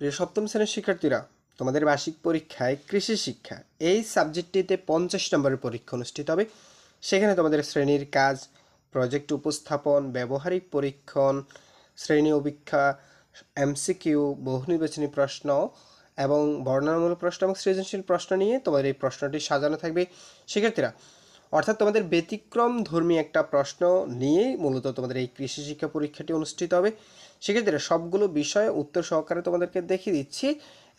প্রিয় সপ্তম শ্রেণির শিক্ষার্থীরা, তোমাদের বার্ষিক পরীক্ষায় কৃষি শিক্ষা, এই সাবজেক্টটিতে পঞ্চাশ নম্বরের পরীক্ষা অনুষ্ঠিত হবে। সেখানে তোমাদের শ্রেণির কাজ, প্রজেক্ট উপস্থাপন, ব্যবহারিক পরীক্ষণ, শ্রেণি অভিক্ষা এমসিকিউ, বহু নির্বাচনী প্রশ্ন এবং বর্ণনামূলক প্রশ্ন এবং সৃজনশীল প্রশ্ন নিয়ে তোমাদের এই প্রশ্নটি সাজানো থাকবে। শিক্ষার্থীরা অর্থাৎ তোমাদের ব্যতিক্রম ধর্মী একটা প্রশ্ন নিয়েই মূলত তোমাদের এই কৃষি শিক্ষা পরীক্ষাটি অনুষ্ঠিত হবে। সেক্ষেত্রে সবগুলো বিষয়ে উত্তর সহকারে তোমাদেরকে দেখিয়ে দিচ্ছি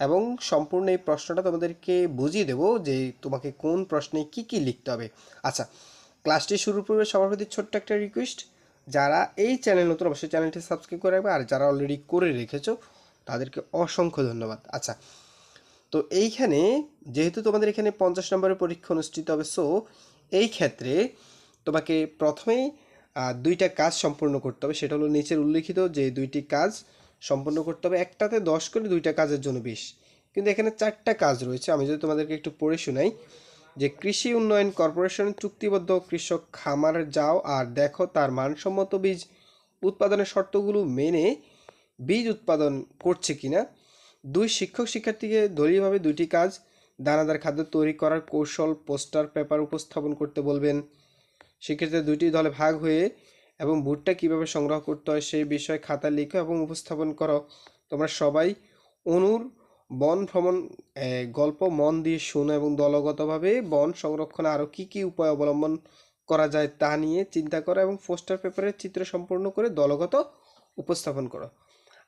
এবং সম্পূর্ণ এই প্রশ্নটা তোমাদেরকে বুঝিয়ে দেবো যে তোমাকে কোন প্রশ্নে কি কি লিখতে হবে। আচ্ছা ক্লাসটি শুরুর পূর্বে সবার প্রতি ছোট্ট একটা রিকোয়েস্ট যারা এই চ্যানেল নতুন অবশ্যই চ্যানেলটি সাবস্ক্রাইব করে রাখবে, আর যারা অলরেডি করে রেখেছো, তাদেরকে অসংখ্য ধন্যবাদ। আচ্ছা তো এইখানে যেহেতু তোমাদের এখানে পঞ্চাশ নম্বরের পরীক্ষা অনুষ্ঠিত হবে সো এই ক্ষেত্রে তোমাকে প্রথমেই দুইটা কাজ সম্পূর্ণ করতে হবে। সেটা হলো নিচের উল্লিখিত যে দুইটি কাজ সম্পূর্ণ করতে হবে। একটাতে দশ করে দুইটা কাজের জন্য বিশ। কিন্তু এখানে চারটা কাজ রয়েছে। আমি যদি তোমাদেরকে একটু পড়ে শোনাই, যে কৃষি উন্নয়ন কর্পোরেশন চুক্তিবদ্ধ কৃষক খামার যাও আর দেখো তার মানসম্মত বীজ উৎপাদনের শর্তগুলো মেনে বীজ উৎপাদন করছে কিনা। দুই শিক্ষক শিক্ষার্থীকে দলীয়ভাবে দুইটি কাজ দানাদার খাদ্য তৈরি করার কৌশল, পোস্টার, পেপার উপস্থাপন করতে বলবেন। সেক্ষেত্রে দুইটি দলে ভাগ হয়ে এবং ভুট্টা কীভাবে সংগ্রহ করতে হয় সেই বিষয়ে খাতা লিখো এবং উপস্থাপন করো। তোমরা সবাই অনুর বন ভ্রমণ গল্প মন দিয়ে শোনো এবং দলগতভাবে বন সংরক্ষণে আরও কী কী উপায় অবলম্বন করা যায় তা নিয়ে চিন্তা করো এবং পোস্টার পেপারের চিত্র সম্পূর্ণ করে দলগত উপস্থাপন করো।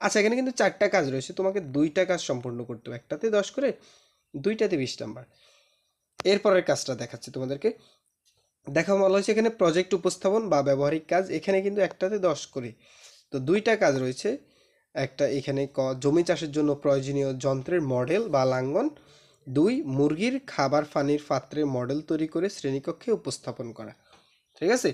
আচ্ছা এখানে কিন্তু চারটা কাজ রয়েছে। তোমাকে দুইটা কাজ সম্পূর্ণ করতে হবে। একটাতে দশ করে দুইটাতে বিশ নাম্বার। এরপরের কাজটা দেখাচ্ছে তোমাদেরকে। দেখা, বলা হয়েছে এখানে প্রজেক্ট উপস্থাপন বা ব্যবহারিক কাজ, এখানে কিন্তু একটাতে দশ করে। তো দুইটা কাজ রয়েছে। একটা এখানে ক- জমি চাষের জন্য প্রয়োজনীয় যন্ত্রের মডেল বা লাঙ্গন। দুই, মুরগির খাবার ফানির পাত্রের মডেল তৈরি করে শ্রেণীকক্ষে উপস্থাপন করা। ঠিক আছে?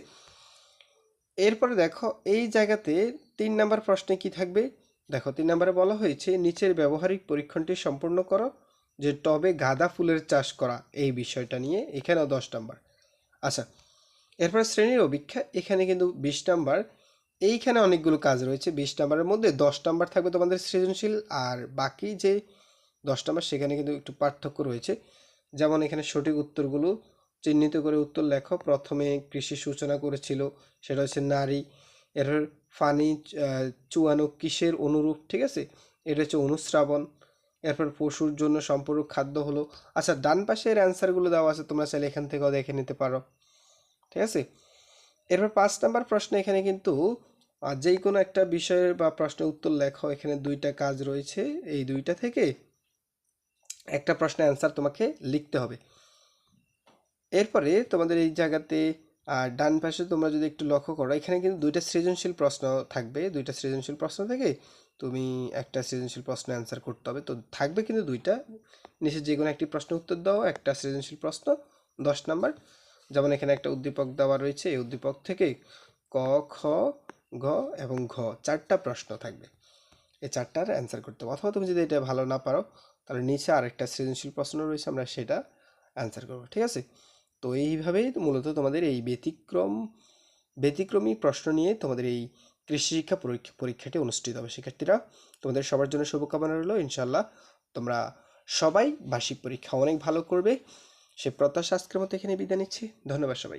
এরপরে দেখো, এই জায়গাতে তিন নাম্বার প্রশ্নে কি থাকবে? দেখো, তিন নম্বরে বলা হয়েছে, নিচের ব্যবহারিক পরীক্ষণটি সম্পূর্ণ করো। যে টবে গাঁদা ফুলের চাষ করা এই বিষয়টা নিয়ে এখানেও দশ নাম্বার। আচ্ছা এরপর শ্রেণির অভিক্ষা এখানে কিন্তু বিশ নাম্বার। এইখানে অনেকগুলো কাজ রয়েছে, বিশ নাম্বারের মধ্যে দশ নাম্বার থাকবে তোমাদের সৃজনশীল আর বাকি যে দশ নাম্বার সেখানে কিন্তু একটু পার্থক্য রয়েছে। যেমন এখানে সঠিক উত্তরগুলো, চিহ্নিত করে উত্তর লেখো। প্রথমে কৃষি সূচনা করেছিল, সেটা হচ্ছে নারী। এরপর ফানি চুয়ানো কিসের অনুরূপ, ঠিক আছে? এটা হচ্ছে অনুশ্রাবণ। এরপর পশুর জন্য সম্পূরক খাদ্য হলো। আচ্ছা ডান পাশের অ্যান্সারগুলো দেওয়া আছে, তোমরা চাইলে এখান থেকেও দেখে নিতে পারো। ঠিক আছে? এরপর পাঁচ নাম্বার প্রশ্ন, এখানে কিন্তু যেই কোনো একটা বিষয়ের বা প্রশ্নের উত্তর লেখো। এখানে দুইটা কাজ রয়েছে। এই দুইটা থেকে একটা প্রশ্নের অ্যান্সার তোমাকে লিখতে হবে। এরপরে তোমাদের এই জায়গাতে, আর ডান পাশে তোমরা যদি একটু লক্ষ্য করো, এখানে কিন্তু দুইটা সৃজনশীল প্রশ্ন থাকবে। দুইটা সৃজনশীল প্রশ্ন থেকে তুমি একটা সৃজনশীল প্রশ্ন অ্যান্সার করতে হবে। তো থাকবে কিন্তু দুইটা। নিচে যে কোনো একটি প্রশ্ন উত্তর দাও, একটা সৃজনশীল প্রশ্ন, দশ নাম্বার। যেমন এখানে একটা উদ্দীপক দেওয়া রয়েছে, এই উদ্দীপক থেকে ক, খ, ঘ এবং ঘ চারটা প্রশ্ন থাকবে। এই চারটার অ্যান্সার করতে হবে। অথবা তুমি যদি এটা ভালো না পারো, তাহলে নিচে আরেকটা সৃজনশীল প্রশ্ন রয়েছে, আমরা সেটা অ্যান্সার করব, ঠিক আছে? তো এইভাবেই মূলত তোমাদের এই ব্যতিক্রম, ব্যতিক্রমী প্রশ্ন নিয়ে তোমাদের এই কৃষি শিক্ষা পরীক্ষা, পরীক্ষাটি অনুষ্ঠিত হবে। শিক্ষার্থীরা, তোমাদের সবার জন্য শুভকামনা রইল। ইনশাল্লাহ তোমরা সবাই বার্ষিক পরীক্ষা অনেক ভালো করবে। সে প্রত্যাশা আজকের মতো এখানে বিদায় নিচ্ছি। ধন্যবাদ সবাই